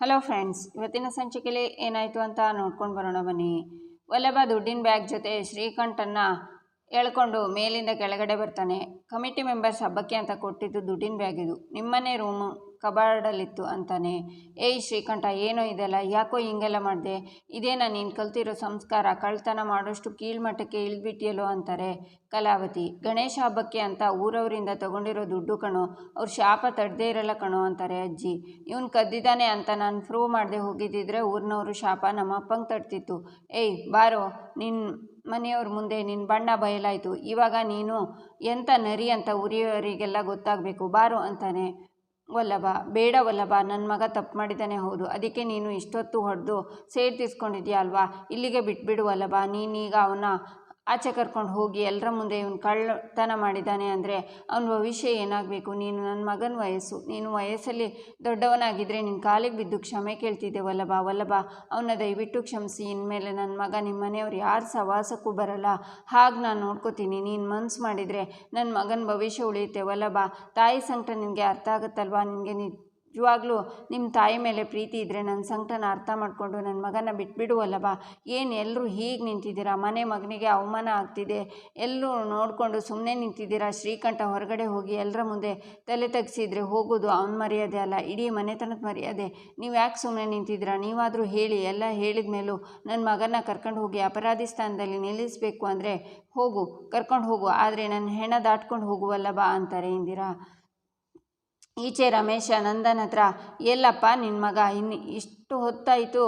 Hello friends ಇವತ್ತಿನ ಸಂಚಿಕೆಯಲ್ಲಿ ಏನಾಯಿತು ಅಂತ ನೋಡ್ಕೊಂಡು ಬರೋಣ ಬನ್ನಿ. ವಲ್ಲಭ ದುಡ್ಡಿನ ಬ್ಯಾಗ್ ಜೊತೆ ಶ್ರೀಕಂಠನ್ನ ಎಳ್ಕೊಂಡು ಮೇಲಿಂದ ಕೆಳಗಡೆ ಬರ್ತಾನೆ. ಕಮಿಟಿ ಮೆಂಬರ್ಸ್ ಹಬ್ಬಕ್ಕೆ ಅಂತ ಕೊಟ್ಟಿದ್ದು ದುಡ್ಡಿನ ಬ್ಯಾಗ್ ಇದು ನಿಮ್ಮನೆ ರೂಮು ಕಬಾರ್ಡಲ್ಲಿತ್ತು ಅಂತಾನೆ. ಏಯ್ ಶ್ರೀಕಂಠ, ಏನೋ ಇದೆಲ್ಲ? ಯಾಕೋ ಹಿಂಗೆಲ್ಲ ಮಾಡಿದೆ? ನಾನು ನೀನು ಕಲ್ತಿರೋ ಸಂಸ್ಕಾರ? ಕಳ್ತನ ಮಾಡೋಷ್ಟು ಕೀಳ್ಮಟ್ಟಕ್ಕೆ ಇಳಿದ್ಬಿಟ್ಟಿಯಲ್ಲೋ ಅಂತಾರೆ ಕಲಾವತಿ. ಗಣೇಶ ಹಬ್ಬಕ್ಕೆ ಅಂತ ಊರವರಿಂದ ತಗೊಂಡಿರೋ ದುಡ್ಡು ಕಣೋ, ಅವ್ರ ಶಾಪ ತಡ್ದೇ ಇರಲ್ಲ ಕಣೋ ಅಂತಾರೆ ಅಜ್ಜಿ. ಇವನು ಕದ್ದಿದ್ದಾನೆ ಅಂತ ನಾನು ಪ್ರೂವ್ ಮಾಡದೆ ಹೋಗಿದ್ದಿದ್ರೆ ಊರಿನವರು ಶಾಪ ನಮ್ಮ ಅಪ್ಪಂಗೆ ತಡ್ತಿತ್ತು. ಏಯ್ ಬಾರೋ ನಿನ್ನ ಮನೆಯವ್ರ ಮುಂದೆ ನಿನ್ನ ಬಣ್ಣ ಬಯಲಾಯಿತು. ಇವಾಗ ನೀನು ಎಂಥ ನರಿ ಅಂತ ಉರಿಯವರಿಗೆಲ್ಲ ಗೊತ್ತಾಗಬೇಕು. ಬಾರು ಅಂತಾನೆ. ವಲ್ಲಭ, ಬೇಡ ವಲ್ಲಭ ನನ್ನ ಮಗ ತಪ್ಪು ಮಾಡಿದ್ದಾನೆ, ಹೌದು. ಅದಕ್ಕೆ ನೀನು ಇಷ್ಟೊತ್ತು ಹೊಡೆದು ಸೇರ್ತಿಸ್ಕೊಂಡಿದ್ಯಾ ಅಲ್ವಾ? ಇಲ್ಲಿಗೆ ಬಿಟ್ಬಿಡು ವಲ್ಲಭ. ನೀನೀಗ ಅವನ ಆಚೆ ಕರ್ಕೊಂಡು ಹೋಗಿ ಎಲ್ಲರ ಮುಂದೆ ಇವನು ಕಳ್ಳತನ ಮಾಡಿದ್ದಾನೆ ಅಂದರೆ ಅವನ ಭವಿಷ್ಯ ಏನಾಗಬೇಕು? ನೀನು ನನ್ನ ಮಗನ ವಯಸ್ಸು. ನೀನು ವಯಸ್ಸಲ್ಲಿ ದೊಡ್ಡವನಾಗಿದ್ದರೆ ನಿನ್ನ ಕಾಲಿಗೆ ಬಿದ್ದು ಕ್ಷಮೆ ಕೇಳ್ತಿದ್ದೆ ವಲ್ಲಭ. ವಲ್ಲಭ ಅವನ್ನ ದಯವಿಟ್ಟು ಕ್ಷಮಿಸಿ. ಇನ್ಮೇಲೆ ನನ್ನ ಮಗ ನಿಮ್ಮ ಮನೆಯವ್ರು ಯಾರು ಸವಾಸಕ್ಕೂ ಬರಲ್ಲ. ಹಾಗೆ ನಾನು ನೋಡ್ಕೋತೀನಿ. ನೀನು ಮನ್ಸು ಮಾಡಿದರೆ ನನ್ನ ಮಗನ ಭವಿಷ್ಯ ಉಳಿಯುತ್ತೆ. ವಲ್ಲಭ, ತಾಯಿ ಸಂಕಟ ನಿನಗೆ ಅರ್ಥ ಆಗುತ್ತಲ್ವಾ? ನಿನಗೆ ನಿಜವಾಗ್ಲೂ ನಿಮ್ಮ ತಾಯಿ ಮೇಲೆ ಪ್ರೀತಿ ಇದ್ದರೆ ನನ್ನ ಸಂಕಟನ ಅರ್ಥ ಮಾಡಿಕೊಂಡು ನನ್ನ ಮಗನ ಬಿಟ್ಬಿಡುವಲ್ಲವ ಏನು ಎಲ್ಲರೂ ಹೀಗೆ ನಿಂತಿದ್ದೀರಾ? ಮನೆ ಮಗನಿಗೆ ಅವಮಾನ ಆಗ್ತಿದೆ. ಎಲ್ಲರೂ ನೋಡಿಕೊಂಡು ಸುಮ್ಮನೆ ನಿಂತಿದ್ದೀರಾ? ಶ್ರೀಕಂಠ ಹೊರಗಡೆ ಹೋಗಿ ಎಲ್ಲರ ಮುಂದೆ ತಲೆ ತಗ್ಸಿದ್ರೆ ಹೋಗೋದು ಅವನ ಮರ್ಯಾದೆ ಅಲ್ಲ. ಇಡೀ ಮನೆತನದ ಮರ್ಯಾದೆ. ನೀವು ಯಾಕೆ ಸುಮ್ಮನೆ ನಿಂತಿದ್ದೀರಾ? ನೀವಾದರೂ ಹೇಳಿ, ಎಲ್ಲ ಹೇಳಿದ ಮೇಲೂ ನನ್ನ ಮಗನ ಕರ್ಕೊಂಡು ಹೋಗಿ ಅಪರಾಧಿ ಸ್ಥಾನದಲ್ಲಿ ನಿಲ್ಲಿಸಬೇಕು ಅಂದರೆ ಹೋಗು, ಕರ್ಕೊಂಡು ಹೋಗು. ಆದರೆ ನನ್ನ ಹೆಣ ದಾಟ್ಕೊಂಡು ಹೋಗುವಲ್ಲ ಬಾ ಅಂತಾರೆ, ಇಂದಿರಾ. ಈಚೆ ರಮೇಶ ನಂದನ್ ಹತ್ರ ಎಲ್ಲಪ್ಪ ನಿನ್ನ ಮಗ ಇನ್ನು ಇಷ್ಟು ಹೊತ್ತಾಯಿತು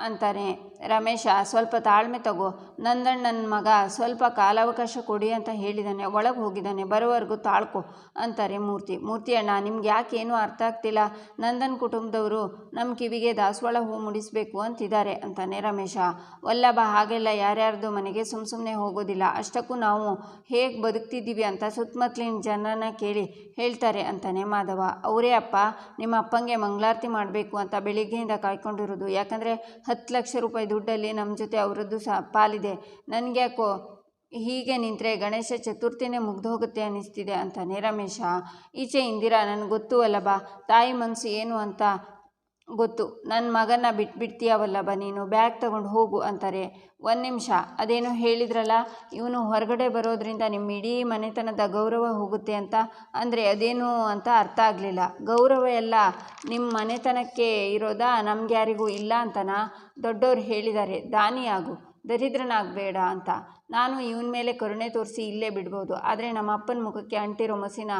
ಅಂತಾನೆ ರಮೇಶ, ಸ್ವಲ್ಪ ತಾಳ್ಮೆ ತಗೋ. ನಂದಣ್ಣನ ಮಗ, ಸ್ವಲ್ಪ ಕಾಲಾವಕಾಶ ಕೊಡಿ ಅಂತ ಹೇಳಿದ್ದಾನೆ ಒಳಗೆ ಹೋಗಿದ್ದಾನೆ ಬರೋವರೆಗೂ ತಾಳ್ಕೊ ಅಂತಾರೆ ಮೂರ್ತಿ. ಮೂರ್ತಿ ಅಣ್ಣ ನಿಮ್ಗೆ ಯಾಕೆ ಏನೂ ಅರ್ಥ ಆಗ್ತಿಲ್ಲ? ನಂದನ್ ಕುಟುಂಬದವರು ನಮ್ಮ ಕಿವಿಗೆ ದಾಸವಾಳ ಹೂ ಮುಡಿಸ್ಬೇಕು ಅಂತಿದ್ದಾರೆ ಅಂತಾನೆ ರಮೇಶ. ವಲ್ಲಭ, ಹಾಗೆಲ್ಲ ಯಾರ್ಯಾರ್ದು ಮನೆಗೆ ಸುಮ್ಮ ಸುಮ್ಮನೆ ಹೋಗೋದಿಲ್ಲ. ಅಷ್ಟಕ್ಕೂ ನಾವು ಹೇಗೆ ಬದುಕ್ತಿದ್ದೀವಿ ಅಂತ ಸುತ್ತಮುತ್ತಲಿನ ಜನರನ್ನ ಕೇಳಿ ಹೇಳ್ತಾರೆ ಅಂತಾನೆ ಮಾಧವ. ಅವರೇ ಅಪ್ಪ, ನಿಮ್ಮ ಅಪ್ಪಂಗೆ ಮಂಗಳಾರತಿ ಮಾಡಬೇಕು ಅಂತ ಬೆಳಿಗ್ಗೆಯಿಂದ ಕಾಯ್ಕೊಂಡಿರೋದು. ಯಾಕಂದರೆ ಹತ್ತು ಲಕ್ಷ ರೂಪಾಯಿ ದುಡ್ಡಲ್ಲಿ ನಮ್ಮ ಜೊತೆ ಅವರದ್ದು ಸಹ ಪಾಲಿದೆ. ನನಗೆ ಯಾಕೋ ಹೀಗೆ ನಿಂತರೆ ಗಣೇಶ ಚತುರ್ಥಿನೇ ಮುಗ್ದು ಹೋಗುತ್ತೆ ಅನ್ನಿಸ್ತಿದೆ ಅಂತಾನೆ ರಮೇಶ. ಈಚೆ ಇಂದಿರಾ, ನನಗೆ ಗೊತ್ತು ಬಾ ತಾಯಿ ಮನಸ್ಸು ಏನು ಅಂತ ಗೊತ್ತು. ನನ್ನ ಮಗನ ಬಿಟ್ಬಿಡ್ತೀಯವಲ್ಲಬ ನೀನು, ಬ್ಯಾಗ್ ತಗೊಂಡು ಹೋಗು ಅಂತಾರೆ. ಒಂದು ನಿಮಿಷ, ಅದೇನು ಹೇಳಿದ್ರಲ್ಲ? ಇವನು ಹೊರಗಡೆ ಬರೋದ್ರಿಂದ ನಿಮ್ಮ ಇಡೀ ಮನೆತನದ ಗೌರವ ಹೋಗುತ್ತೆ ಅಂತ. ಅಂದರೆ ಅದೇನು ಅಂತ ಅರ್ಥ ಆಗಲಿಲ್ಲ. ಗೌರವ ಎಲ್ಲ ನಿಮ್ಮ ಮನೆತನಕ್ಕೆ ಇರೋದಾ? ನಮ್ಗೆ ಯಾರಿಗೂ ಇಲ್ಲ ಅಂತನಾ? ದೊಡ್ಡವ್ರು ಹೇಳಿದ್ದಾರೆ, ದಾನಿಯಾಗು. ದರಿದ್ರನಾಗಬೇಡ ಅಂತ. ನಾನು ಇವನ ಮೇಲೆ ಕರುಣೆ ತೋರಿಸಿ ಇಲ್ಲೇ ಬಿಡ್ಬೋದು. ಆದರೆ ನಮ್ಮ ಅಪ್ಪನ ಮುಖಕ್ಕೆ ಅಂಟಿರೋ ಮಸಿನ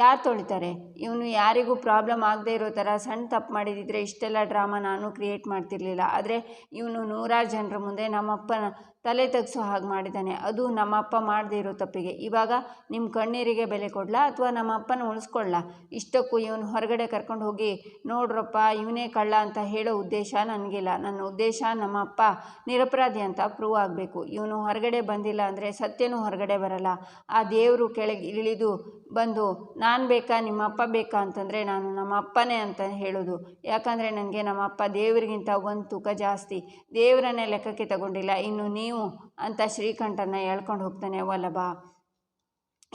ಯಾರು ತೊಳಿತಾರೆ? ಇವನು ಯಾರಿಗೂ ಪ್ರಾಬ್ಲಮ್ ಆಗದೆ ಇರೋ ಥರ ಸಣ್ಣ ತಪ್ಪು ಮಾಡಿದಿದ್ರೆ ಇಷ್ಟೆಲ್ಲ ಡ್ರಾಮಾ ನಾನು ಕ್ರಿಯೇಟ್ ಮಾಡ್ತಿರ್ಲಿಲ್ಲ. ಆದರೆ ಇವನು ನೂರಾರು ಜನರ ಮುಂದೆ ನಮ್ಮಪ್ಪನ ತಲೆ ತಗ್ಸೋ ಹಾಗೆ ಮಾಡಿದ್ದಾನೆ ಅದು ನಮ್ಮ ಅಪ್ಪ ಮಾಡದೇ ಇರೋ ತಪ್ಪಿಗೆ. ಇವಾಗ ನಿಮ್ಮ ಕಣ್ಣೀರಿಗೆ ಬೆಲೆ ಕೊಡಲಾ ಅಥವಾ ನಮ್ಮ ಅಪ್ಪನ ಉಳಿಸ್ಕೊಳ್ಳ ಇಷ್ಟಕ್ಕೂ ಇವನು ಹೊರಗಡೆ ಕರ್ಕೊಂಡು ಹೋಗಿ ನೋಡ್ರಪ್ಪ, ಇವನೇ ಕಳ್ಳ ಅಂತ ಹೇಳೋ ಉದ್ದೇಶ ನನಗಿಲ್ಲ. ನನ್ನ ಉದ್ದೇಶ ನಮ್ಮ ಅಪ್ಪ ನಿರಪರಾಧಿ ಅಂತ ಪ್ರೂವ್ ಆಗಬೇಕು. ಇವನು ಹೊರಗಡೆ ಬಂದಿಲ್ಲ ಅಂದರೆ ಸತ್ಯನೂ ಹೊರಗಡೆ ಬರಲ್ಲ. ಆ ದೇವರು ಕೆಳಗೆ ಇಳಿದು ಬಂದು, ನಾನು ಬೇಕಾ? ನಿಮ್ಮ ಅಪ್ಪ ಬೇಕಾ? ಅಂತಂದರೆ, ನಾನು ನಮ್ಮ ಅಪ್ಪನೇ ಅಂತ ಹೇಳೋದು. ಯಾಕಂದರೆ ನನಗೆ ನಮ್ಮ ಅಪ್ಪ ದೇವರಿಗಿಂತ ಒಂದು ತೂಕ ಜಾಸ್ತಿ. ದೇವರನ್ನೇ ಲೆಕ್ಕಕ್ಕೆ ತಗೊಂಡಿಲ್ಲ. ಇನ್ನು ನೀವು? ಅಂತ ಶ್ರೀಕಂಠನ ಹೇಳ್ಕೊಂಡು ಹೋಗ್ತಾನೆ ವಲ್ಲಭ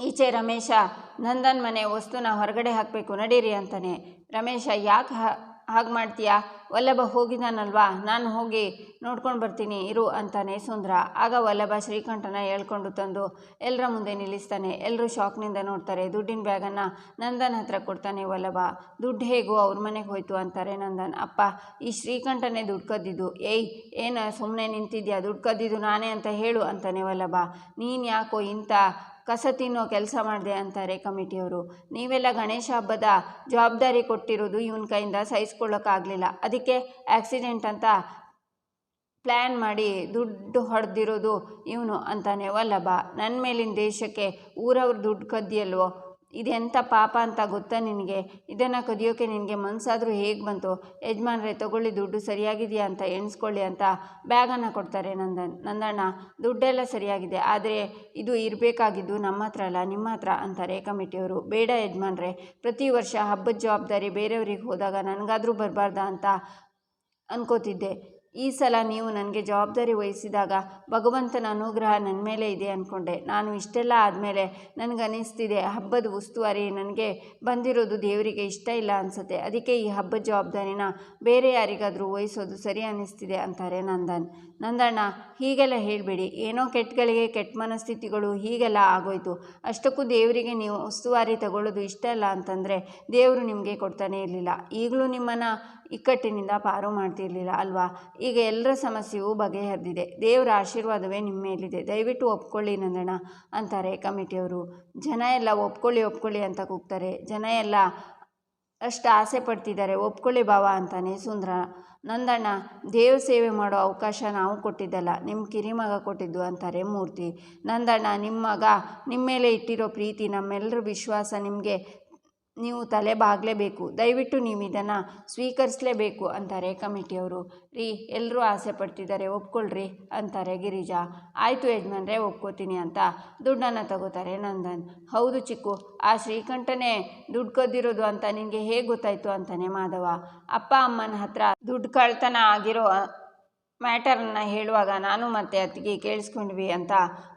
ಈಚೆ ರಮೇಶ, ನಂದನ್ ಮನೆ ವಸ್ತುನ ಹೊರಗಡೆ ಹಾಕಬೇಕು. ನಡೀರಿ ಅಂತಾನೆ. ರಮೇಶ, ಯಾಕೆ ಹಾಗೆ ಮಾಡ್ತೀಯಾ? ವಲ್ಲಭ ಹೋಗಿದ್ದಾನಲ್ವಾ? ನಾನು ಹೋಗಿ ನೋಡ್ಕೊಂಡು ಬರ್ತೀನಿ, ಇರು ಅಂತಾನೆ ಸುಂದರ. ಆಗ ವಲ್ಲಭ ಶ್ರೀಕಂಠನ ಹೇಳ್ಕೊಂಡು ತಂದು ಎಲ್ಲರ ಮುಂದೆ ನಿಲ್ಲಿಸ್ತಾನೆ. ಎಲ್ಲರೂ ಶಾಕ್ನಿಂದ ನೋಡ್ತಾರೆ, ದುಡ್ಡಿನ ಬ್ಯಾಗನ್ನು ನಂದನ್ ಹತ್ರ ಕೊಡ್ತಾನೆ ವಲ್ಲಭ. ದುಡ್ಡು ಹೇಗೋ ಅವ್ರ ಮನೆಗೆ ಹೋಯ್ತು ಅಂತಾರೆ ನಂದನ್. ಅಪ್ಪ, ಈ ಶ್ರೀಕಂಠನೇ ದುಡ್ಡು ಏಯ್, ಏನು ಸುಮ್ಮನೆ ನಿಂತಿದ್ಯಾ? ದುಡ್ಡು ನಾನೇ ಅಂತ ಹೇಳು ಅಂತಾನೆ ವಲ್ಲಭ. ನೀನು ಯಾಕೋ ಇಂಥ ಕಸ ತಿನ್ನೋ ಕೆಲಸ ಮಾಡಿದೆ ಅಂತಾರೆ ಕಮಿಟಿಯವರು. ನೀವೆಲ್ಲ ಗಣೇಶ ಹಬ್ಬದ ಜವಾಬ್ದಾರಿ ಕೊಟ್ಟಿರೋದು ಇವನ ಕೈಯಿಂದ ಸಹಿಸ್ಕೊಳ್ಳೋಕ್ಕಾಗಲಿಲ್ಲ ಅದಕ್ಕೆ ಆಕ್ಸಿಡೆಂಟ್ ಅಂತ ಪ್ಲ್ಯಾನ್ ಮಾಡಿ ದುಡ್ಡು ಹೊಡೆದಿರೋದು ಇವನು ಅಂತಾನೆ. ವಲ್ಲಭ ನನ್ನ ಮೇಲಿನ ದೇಶಕ್ಕೆ ಊರವ್ರ ದುಡ್ಡು ಕದ್ದಿಯಲ್ವೋ? ಇದೆಂಥ ಪಾಪ ಅಂತ ಗೊತ್ತಾ ನಿನಗೆ? ಇದನ್ನು ಕದಿಯೋಕೆ ನಿನಗೆ ಮನಸ್ಸಾದರೂ ಹೇಗೆ ಬಂತು? ಯಜಮಾನ್ರೆ, ತಗೊಳ್ಳಿ ದುಡ್ಡು ಸರಿಯಾಗಿದೆಯಾ ಅಂತ ಎಣಿಸ್ಕೊಳ್ಳಿ ಅಂತ ಬ್ಯಾಗನ್ನು ಕೊಡ್ತಾರೆ ನಂದನ್ ನಂದಣ್ಣ. ದುಡ್ಡೆಲ್ಲ ಸರಿಯಾಗಿದೆ, ಆದರೆ ಇದು ಇರಬೇಕಾಗಿದ್ದು ನಮ್ಮ ಹತ್ರ ಅಲ್ಲ, ನಿಮ್ಮ ಹತ್ರ ಅಂತಾರೆ ಕಮಿಟಿಯವರು ಬೇಡ ಯಜಮಾನ್ರೆ, ಪ್ರತಿ ವರ್ಷ ಹಬ್ಬದ ಜವಾಬ್ದಾರಿ ಬೇರೆಯವ್ರಿಗೆ ಹೋದಾಗ ನನಗಾದರೂ ಬರಬಾರ್ದಾ ಅಂತ ಅನ್ಕೋತಿದ್ದೆ. ಈ ಸಲ ನೀವು ನನಗೆ ಜವಾಬ್ದಾರಿ ವಹಿಸಿದಾಗ ಭಗವಂತನ ಅನುಗ್ರಹ ನನ್ನ ಮೇಲೆ ಇದೆ ಅಂದ್ಕೊಂಡೆ ನಾನು ಇಷ್ಟೆಲ್ಲ ಆದಮೇಲೆ ನನಗನ್ನಿಸ್ತಿದೆ ಹಬ್ಬದ ಉಸ್ತುವಾರಿ ನನಗೆ ಬಂದಿರೋದು ದೇವರಿಗೆ ಇಷ್ಟ ಇಲ್ಲ ಅನಿಸುತ್ತೆ. ಅದಕ್ಕೆ ಈ ಹಬ್ಬದ ಜವಾಬ್ದಾರಿನ ಬೇರೆ ಯಾರಿಗಾದರೂ ವಹಿಸೋದು ಸರಿ ಅನ್ನಿಸ್ತಿದೆ ಅಂತಾರೆ ನಂದನ್. ನಂದಣ್ಣ, ಹೀಗೆಲ್ಲ ಹೇಳಬೇಡಿ. ಏನೋ ಕೆಟ್ಟಗಳಿಗೆ ಕೆಟ್ಟ ಮನಸ್ಥಿತಿಗಳು ಹೀಗೆಲ್ಲ ಆಗೋಯ್ತು. ಅಷ್ಟಕ್ಕೂ ದೇವರಿಗೆ ನೀವು ಉಸ್ತುವಾರಿ ತಗೊಳ್ಳೋದು ಇಷ್ಟ ಇಲ್ಲ ಅಂತಂದರೆ ದೇವರು ನಿಮಗೆ ಕೊಡ್ತಾನೆ ಇರಲಿಲ್ಲ. ಈಗಲೂ ನಿಮ್ಮನ್ನು ಇಕ್ಕಟ್ಟಿನಿಂದ ಪಾರು ಮಾಡ್ತಿರ್ಲಿಲ್ಲ ಅಲ್ವಾ? ಈಗ ಎಲ್ಲರ ಸಮಸ್ಯೆಯೂ ಬಗೆಹರಿದಿದೆ. ದೇವರ ಆಶೀರ್ವಾದವೇ ನಿಮ್ಮ ಮೇಲಿದೆ. ದಯವಿಟ್ಟು ಒಪ್ಕೊಳ್ಳಿ ನಂದಣ್ಣ ಅಂತಾರೆ ಕಮಿಟಿಯವರು. ಜನ ಎಲ್ಲ ಒಪ್ಕೊಳ್ಳಿ ಒಪ್ಕೊಳ್ಳಿ ಅಂತ ಕೂಗ್ತಾರೆ. ಜನ ಎಲ್ಲ ಅಷ್ಟು ಆಸೆ ಪಡ್ತಿದ್ದಾರೆ. ಒಪ್ಕೊಳ್ಳಿ ಬಾವ ಅಂತಾನೆ ಸುಂದರ. ನಂದಣ್ಣ ದೇವ ಸೇವೆ ಮಾಡೋ ಅವಕಾಶ ನಾವು ಕೊಟ್ಟಿದ್ದಲ್ಲ ನಿಮ್ಮ ಕಿರಿಮಗ ಕೊಟ್ಟಿದ್ದು ಅಂತಾರೆ ಮೂರ್ತಿ. ನಂದಣ್ಣ ನಿಮ್ಮ ಮಗ ನಿಮ್ಮ ಮೇಲೆ ಇಟ್ಟಿರೋ ಪ್ರೀತಿ ನಮ್ಮೆಲ್ಲರ ವಿಶ್ವಾಸ ನಿಮಗೆ ನೀವು ತಲೆ ಬಾಗಲೇಬೇಕು. ದಯವಿಟ್ಟು ನೀವು ಇದನ್ನು ಸ್ವೀಕರಿಸಲೇಬೇಕು ಅಂತಾರೆ ಕಮಿಟಿಯವರು ರೀ ಎಲ್ಲರೂ ಆಸೆ ಪಡ್ತಿದ್ದಾರೆ, ಒಪ್ಕೊಳ್ರಿ ಅಂತಾರೆ ಗಿರಿಜಾ. ಆಯಿತು ಯಜಮಾನ್ರೆ, ಒಪ್ಕೋತೀನಿ ಅಂತ ದುಡ್ಡನ್ನು ತಗೋತಾರೆ ನಂದನ್. ಹೌದು ಚಿಕ್ಕು, ಆ ಶ್ರೀಕಂಠನೇ ದುಡ್ಡು ಕದ್ದಿರೋದು ಅಂತ ನಿನಗೆ ಹೇಗೆ ಗೊತ್ತಾಯಿತು ಅಂತಾನೆ ಮಾಧವ. ಅಪ್ಪ ಅಮ್ಮನ ಹತ್ರ ದುಡ್ಡು ಕಳ್ತನ ಆಗಿರೋ ಮ್ಯಾಟರನ್ನು ಹೇಳುವಾಗ ನಾನು ಮತ್ತೆ ಅತ್ತಿಗೆ ಕೇಳಿಸ್ಕೊಂಡ್ವಿ ಅಂತ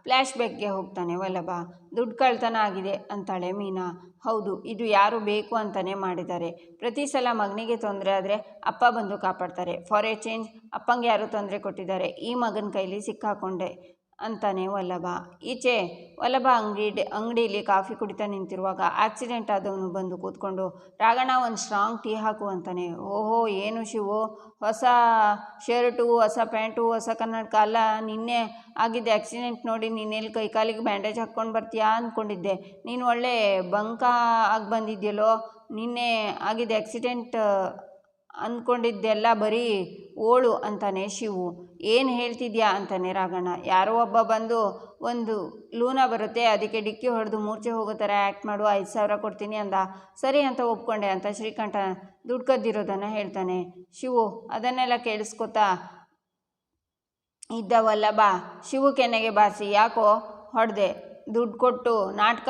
ಫ್ಲ್ಯಾಶ್ ಬ್ಯಾಕ್ಗೆ ಹೋಗ್ತಾನೆ, ವಲ್ಲಭ. ದುಡ್ಡು ಕಳ್ತನ ಆಗಿದೆ ಅಂತಾಳೆ ಮೀನಾ. ಹೌದು, ಇದು ಯಾರು ಬೇಕು ಅಂತಲೇ ಮಾಡಿದ್ದಾರೆ. ಪ್ರತಿ ಸಲ ಮಗನಿಗೆ ತೊಂದರೆ ಆದರೆ ಅಪ್ಪ ಬಂದು ಕಾಪಾಡ್ತಾರೆ. ಫಾರ್ ಎ ಚೇಂಜ್ ಅಪ್ಪಂಗೆ ಯಾರು ತೊಂದರೆ ಕೊಟ್ಟಿದ್ದಾರೆ. ಈ ಮಗನ ಕೈಲಿ ಸಿಕ್ಕಾಕೊಂಡೆ. ಅಂತಾನೆ ವಲ್ಲಭ. ಈಚೆ ವಲ್ಲಭ ಅಂಗಡಿ, ಅಂಗಡಿಯಲ್ಲಿ ಕಾಫಿ ಕುಡಿತಾ ನಿಂತಿರುವಾಗ ಆಕ್ಸಿಡೆಂಟ್ ಆದವನು ಬಂದು ಕೂತ್ಕೊಂಡು, ರಾಗಣ್ಣ, ಒಂದು ಸ್ಟ್ರಾಂಗ್ ಟೀ ಹಾಕು ಅಂತಾನೆ. ಓಹೋ, ಏನು ಶಿವು? ಹೊಸ ಶರ್ಟು, ಹೊಸ ಪ್ಯಾಂಟು, ಹೊಸ ಕನ್ನಡಕ ಅಲ್ಲ, ನಿನ್ನೆ ಆಗಿದ್ದೆ ಆಕ್ಸಿಡೆಂಟ್ ನೋಡಿ ನೀನೆಲ್ಲಿ ಕೈ ಕಾಲಿಗೆ ಬ್ಯಾಂಡೇಜ್ ಹಾಕ್ಕೊಂಡು ಬರ್ತೀಯಾ ಅಂದ್ಕೊಂಡಿದ್ದೆ ನೀನು ಒಳ್ಳೆ ಬಂಕ ಆಗಿ ಬಂದಿದ್ಯಲ್ಲೋ? ನಿನ್ನೆ ಆಗಿದ್ದೆ ಆಕ್ಸಿಡೆಂಟ್ ಅಂದ್ಕೊಂಡಿದ್ದೆಲ್ಲ ಬರೀ ಓಳು ಅಂತಾನೆ ಶಿವು. ಏನು ಹೇಳ್ತಿದ್ಯಾ ಅಂತಾನೆ ರಾಘಣ್ಣ ಯಾರೋ ಒಬ್ಬ ಬಂದು ಒಂದು ಲೂನ ಬರುತ್ತೆ, ಅದಕ್ಕೆ ಡಿಕ್ಕಿ ಹೊಡೆದು ಮೂರ್ಛೆ ಹೋಗೋ ಥರ ಆ್ಯಕ್ಟ್ ಮಾಡು, ಐದು ಸಾವಿರ ಕೊಡ್ತೀನಿ ಅಂದ. ಸರಿ ಅಂತ ಒಪ್ಕೊಂಡೆ ಅಂತ ಶ್ರೀಕಂಠ ದುಡ್ಡು ಕದ್ದಿರೋದನ್ನು ಹೇಳ್ತಾನೆ. ಶಿವು, ಅದನ್ನೆಲ್ಲ ಕೇಳಿಸ್ಕೊತಾ, ಇದ್ದವಲ್ಲ ಬಾ, ಶಿವು ಕೆನ್ನೆಗೆ ಬಾರಿಸಿ, ಯಾಕೋ ಹೊಡೆದೆ, ದುಡ್ಡು ಕೊಟ್ಟು ನಾಟಕ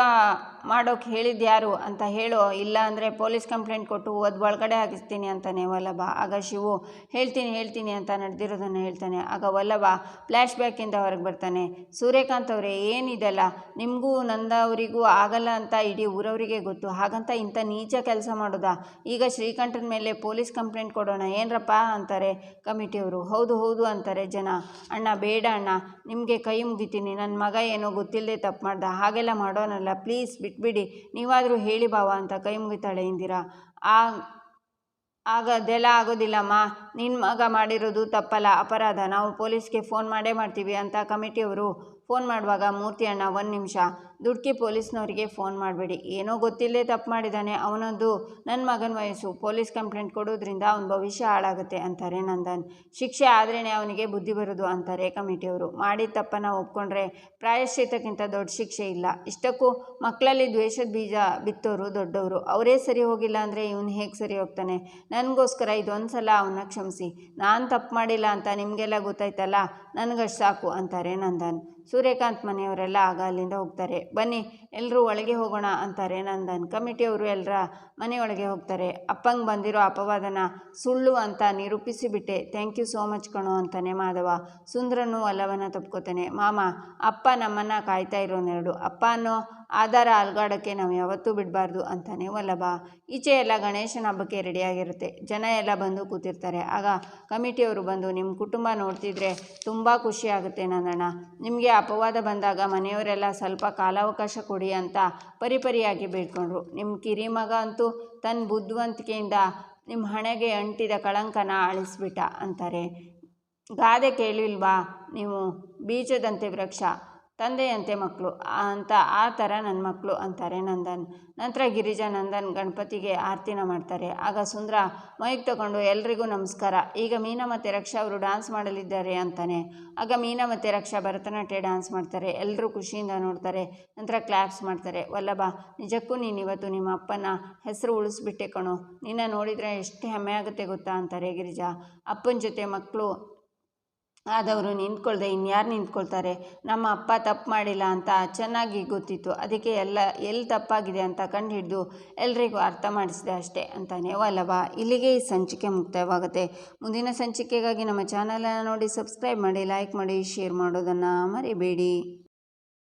ಮಾಡೋಕೆ ಹೇಳಿದ್ದು ಯಾರು ಅಂತ ಹೇಳು, ಇಲ್ಲ ಅಂದರೆ ಪೊಲೀಸ್ ಕಂಪ್ಲೇಂಟ್ ಕೊಟ್ಟು ಓದ್ ಒಳಗಡೆ ಹಾಕಿಸ್ತೀನಿ ಅಂತಾನೆ ವಲ್ಲಭ. ಆಗ ಶಿವು, ಹೇಳ್ತೀನಿ ಹೇಳ್ತೀನಿ ಅಂತ ನಡೆದಿರೋದನ್ನು ಹೇಳ್ತಾನೆ. ಆಗ ವಲ್ಲಭ ಫ್ಲ್ಯಾಶ್ ಬ್ಯಾಕಿಂದ ಹೊರಗೆ ಬರ್ತಾನೆ. ಸೂರ್ಯಕಾಂತ್ ಅವರೇ, ಏನಿದೆಲ್ಲ? ನಿಮಗೂ ನಂದವರಿಗೂ ಆಗಲ್ಲ ಅಂತ ಇಡೀ ಊರವರಿಗೆ ಗೊತ್ತು. ಹಾಗಂತ ಇಂಥ ನೀಚ ಕೆಲಸ ಮಾಡೋದಾ? ಈಗ ಶ್ರೀಕಂಠನ ಮೇಲೆ ಪೊಲೀಸ್ ಕಂಪ್ಲೇಂಟ್ ಕೊಡೋಣ, ಏನರಪ್ಪ ಅಂತಾರೆ ಕಮಿಟಿಯವರು ಹೌದು ಹೌದು ಅಂತಾರೆ ಜನ. ಅಣ್ಣ, ಬೇಡ ಅಣ್ಣ. ನಿಮಗೆ ಕೈ ಮುಗಿತೀನಿ. ನನ್ನ ಮಗ ಏನೋ ಗೊತ್ತಿಲ್ಲದೆ ತಪ್ಪು ಮಾಡ್ದ. ಹಾಗೆಲ್ಲ ಮಾಡೋಣಲ್ಲ ಪ್ಲೀಸ್ ಬಿಟ್ಬಿಡಿ. ನೀವಾದರೂ ಹೇಳಿ ಬಾವ ಅಂತ ಕೈ ಮುಗಿತಾಳೆ ಇಂದಿರಾ. ಆ, ಆಗ ಅದೆಲ್ಲ ಆಗೋದಿಲ್ಲಮ್ಮ. ನಿನ್ನ ಮಗ ಮಾಡಿರೋದು ತಪ್ಪಲ್ಲ, ಅಪರಾಧ. ನಾವು ಪೊಲೀಸ್ಗೆ ಫೋನ್ ಮಾಡೇ ಮಾಡ್ತೀವಿ ಅಂತ ಕಮಿಟಿಯವರು ಫೋನ್ ಮಾಡುವಾಗ ಮೂರ್ತಿ ಅಣ್ಣ ಒಂದು ನಿಮಿಷ. ದುಡ್ಕಿ ಪೊಲೀಸ್ನವರಿಗೆ ಫೋನ್ ಮಾಡಬೇಡಿ. ಏನೋ ಗೊತ್ತಿಲ್ಲದೆ ತಪ್ಪು ಮಾಡಿದ್ದಾನೆ ಅವನೊಂದು ನನ್ನ ಮಗನ ವಯಸ್ಸು, ಪೊಲೀಸ್ ಕಂಪ್ಲೇಂಟ್ ಕೊಡೋದ್ರಿಂದ ಅವನ ಭವಿಷ್ಯ ಹಾಳಾಗುತ್ತೆ ಅಂತಾರೆ ನಂದನ್. ಶಿಕ್ಷೆ ಆದ್ರೇ ಅವನಿಗೆ ಬುದ್ಧಿ ಬರೋದು ಅಂತಾರೆ ಕಮಿಟಿಯವರು. ಮಾಡಿದ ತಪ್ಪನ್ನು ಒಪ್ಕೊಂಡ್ರೆ ಪ್ರಾಯಶ್ಚಿತಕ್ಕಿಂತ ದೊಡ್ಡ ಶಿಕ್ಷೆ ಇಲ್ಲ. ಇಷ್ಟಕ್ಕೂ ಮಕ್ಕಳಲ್ಲಿ ದ್ವೇಷದ ಬೀಜ ಬಿತ್ತೋರು ದೊಡ್ಡವರು. ಅವರೇ ಸರಿ ಹೋಗಿಲ್ಲ ಅಂದರೆ ಇವನು ಹೇಗೆ ಸರಿ ಹೋಗ್ತಾನೆ? ನನಗೋಸ್ಕರ ಇದೊಂದು ಸಲ ಅವನ್ನ ಕ್ಷಮಿಸಿ. ನಾನು ತಪ್ಪು ಮಾಡಿಲ್ಲ ಅಂತ ನಿಮಗೆಲ್ಲ ಗೊತ್ತಾಯ್ತಲ್ಲ? ನನಗಷ್ಟು ಸಾಕು ಅಂತಾರೆ ನಂದನ್. ಸೂರ್ಯಕಾಂತ್ ಮನೆಯವರೆಲ್ಲ ಆಗ ಅಲ್ಲಿಂದ ಹೋಗ್ತಾರೆ. ಬನ್ನಿ ಎಲ್ಲರೂ ಒಳಗೆ ಹೋಗೋಣ ಅಂತಾರೆ. ನಂದನ್, ಕಮಿಟಿಯವರು ಎಲ್ಲರ ಮನೆಯೊಳಗೆ ಹೋಗ್ತಾರೆ. ಅಪ್ಪಂಗೆ ಬಂದಿರೋ ಅಪವಾದನ ಸುಳ್ಳು ಅಂತ ನಿರೂಪಿಸಿಬಿಟ್ಟೆ. ಥ್ಯಾಂಕ್ ಯು ಸೋ ಮಚ್ ಕಣೋ ಅಂತಾನೆ ಮಾಧವ. ಸುಂದ್ರನು ವಲ್ಲವನ ತಪ್ಕೋತಾನೆ. ಮಾಮ, ಅಪ್ಪ ನಮ್ಮನ್ನು ಕಾಯ್ತಾ ಇರೋನೆರಡು ಅಪ್ಪ ಅನ್ನೋ ಆಧಾರ ಅಲ್ಗಾಡೋಕ್ಕೆ ನಾವು ಯಾವತ್ತೂ ಬಿಡಬಾರ್ದು ಅಂತಾನೆ ವಲ್ಲಭ. ಈಚೆ ಎಲ್ಲ ಗಣೇಶನ ಹಬ್ಬಕ್ಕೆ ರೆಡಿಯಾಗಿರುತ್ತೆ. ಜನ ಎಲ್ಲ ಬಂದು ಕೂತಿರ್ತಾರೆ. ಆಗ ಕಮಿಟಿಯವರು ಬಂದು ನಿಮ್ಮ ಕುಟುಂಬ ನೋಡ್ತಿದ್ರೆ ತುಂಬ ಖುಷಿ ಆಗುತ್ತೆ ನನ್ನಣ್ಣ ನಿಮಗೆ ಅಪವಾದ ಬಂದಾಗ ಮನೆಯವರೆಲ್ಲ ಸ್ವಲ್ಪ ಕಾಲಾವಕಾಶ ಕೊಡಿ ಅಂತ ಪರಿಪರಿಯಾಗಿ ಬೇಡ್ಕೊಂಡ್ರು. ನಿಮ್ಮ ಕಿರಿಮಗ ಅಂತೂ ತನ್ನ ಬುದ್ಧಿವಂತಿಕೆಯಿಂದ ನಿಮ್ಮ ಹಣೆಗೆ ಅಂಟಿದ ಕಳಂಕನ ಅಳಿಸ್ಬಿಟ್ಟ ಅಂತಾರೆ. ಗಾದೆ ಕೇಳಿಲ್ವಾ? ನೀವು ಬೀಜದಂತೆ ವೃಕ್ಷ. ತಂದೆಯಂತೆ ಮಕ್ಕಳು ಅಂತ, ಆ ಥರ ನನ್ನ ಮಕ್ಕಳು ಅಂತಾರೆ ನಂದನ್. ನಂತರ ಗಿರಿಜಾ ನಂದನ್ ಗಣಪತಿಗೆ ಆರತಿನ ಮಾಡ್ತಾರೆ. ಆಗ ಸುಂದರ ಮೈಕ್ ತಗೊಂಡು ಎಲ್ರಿಗೂ ನಮಸ್ಕಾರ. ಈಗ ಮೀನಾ ಮತ್ತು ರಕ್ಷಾ ಅವರು ಡ್ಯಾನ್ಸ್ ಮಾಡಲಿದ್ದಾರೆ ಅಂತಾನೆ. ಆಗ ಮೀನಾ ಮತ್ತು ರಕ್ಷಾ ಭರತನಾಟ್ಯ ಡ್ಯಾನ್ಸ್ ಮಾಡ್ತಾರೆ. ಎಲ್ಲರೂ ಖುಷಿಯಿಂದ ನೋಡ್ತಾರೆ. ನಂತರ ಕ್ಲಾಪ್ಸ್ ಮಾಡ್ತಾರೆ. ವಲ್ಲಭ, ನಿಜಕ್ಕೂ ನೀನು ಇವತ್ತು ನಿಮ್ಮ ಅಪ್ಪನ ಹೆಸರು ಉಳಿಸ್ಬಿಟ್ಟೆ ಕಣೋ. ನಿನ್ನ ನೋಡಿದರೆ ಎಷ್ಟು ಹೆಮ್ಮೆ ಆಗುತ್ತೆ ಗೊತ್ತಾ ಅಂತಾರೆ ಗಿರಿಜಾ. ಅಪ್ಪನ ಜೊತೆ ಮಕ್ಕಳು ಆದವರು ನಿಂತ್ಕೊಳ್ದೆ, ಇನ್ಯಾರು ನಿಂತ್ಕೊಳ್ತಾರೆ, ನಮ್ಮ ಅಪ್ಪ ತಪ್ಪು ಮಾಡಿಲ್ಲ ಅಂತ ಚೆನ್ನಾಗಿ ಗೊತ್ತಿತ್ತು, ಅದಕ್ಕೆ ಎಲ್ಲ ಎಲ್ಲಿ ತಪ್ಪಾಗಿದೆ ಅಂತ ಕಂಡುಹಿಡಿದು ಎಲ್ರಿಗೂ ಅರ್ಥ ಮಾಡಿಸಿದೆ ಅಷ್ಟೇ ಅಂತಾನೆ ವಲ್ಲಭ. ಇಲ್ಲಿಗೆ ಈ ಸಂಚಿಕೆ ಮುಕ್ತಾಯವಾಗುತ್ತೆ. ಮುಂದಿನ ಸಂಚಿಕೆಗಾಗಿ ನಮ್ಮ ಚಾನಲನ್ನು ನೋಡಿ, ಸಬ್ಸ್ಕ್ರೈಬ್ ಮಾಡಿ, ಲೈಕ್ ಮಾಡಿ, ಶೇರ್ ಮಾಡೋದನ್ನು ಮರಿಬೇಡಿ.